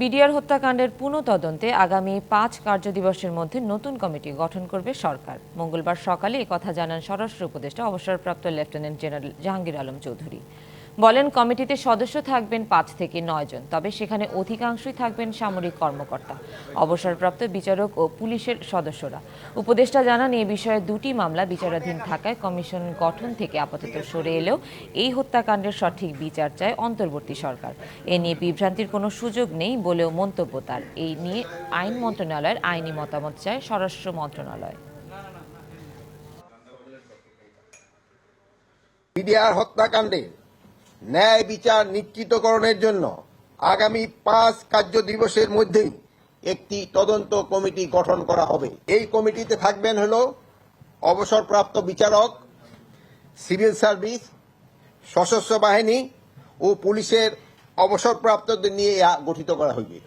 BDR হত্যাকাণ্ডের পুনঃ তদন্তে আগামী পাঁচ কার্যদিবসের মধ্যে নতুন কমিটি গঠন করবে সরকার। মঙ্গলবার সকালে কথা জানান স্বরাষ্ট্র উপদেষ্টা, অবসরপ্রাপ্ত লেফটেন্যান্ট জেনারেল জাহাঙ্গীর আলম চৌধুরী। বলেন, কমিটিতে সদস্য থাকবেন পাঁচ থেকে নয় জন, তবে সেখানে অধিকাংশই থাকবেন সামরিক কর্মকর্তা, অবসরপ্রাপ্ত বিচারক ও পুলিশের সদস্যরা। উপদেষ্টা জানান, এ বিষয়ে দুটি মামলা বিচারাধীন থাকায় কমিশন গঠন থেকে আপাতত সরে এলেও এই হত্যাকাণ্ডের সঠিক বিচার চায় অন্তর্বর্তী সরকার। এ নিয়ে বিভ্রান্তির কোনো সুযোগ নেই বলেও মন্তব্য তার। এই নিয়ে আইন মন্ত্রণালয়ের আইনি মতামত চায় স্বরাষ্ট্র মন্ত্রণালয়। বিডিআর হত্যাকাণ্ডে ন্যায় বিচার নিশ্চিতকরণের জন্য আগামী পাঁচ কার্য দিবসের মধ্যেই একটি তদন্ত কমিটি গঠন করা হবে। এই কমিটিতে থাকবেন হল অবসরপ্রাপ্ত বিচারক, সিভিল সার্ভিস, সশস্ত্র বাহিনী ও পুলিশের অবসরপ্রাপ্তদের নিয়ে গঠিত করা হইবে।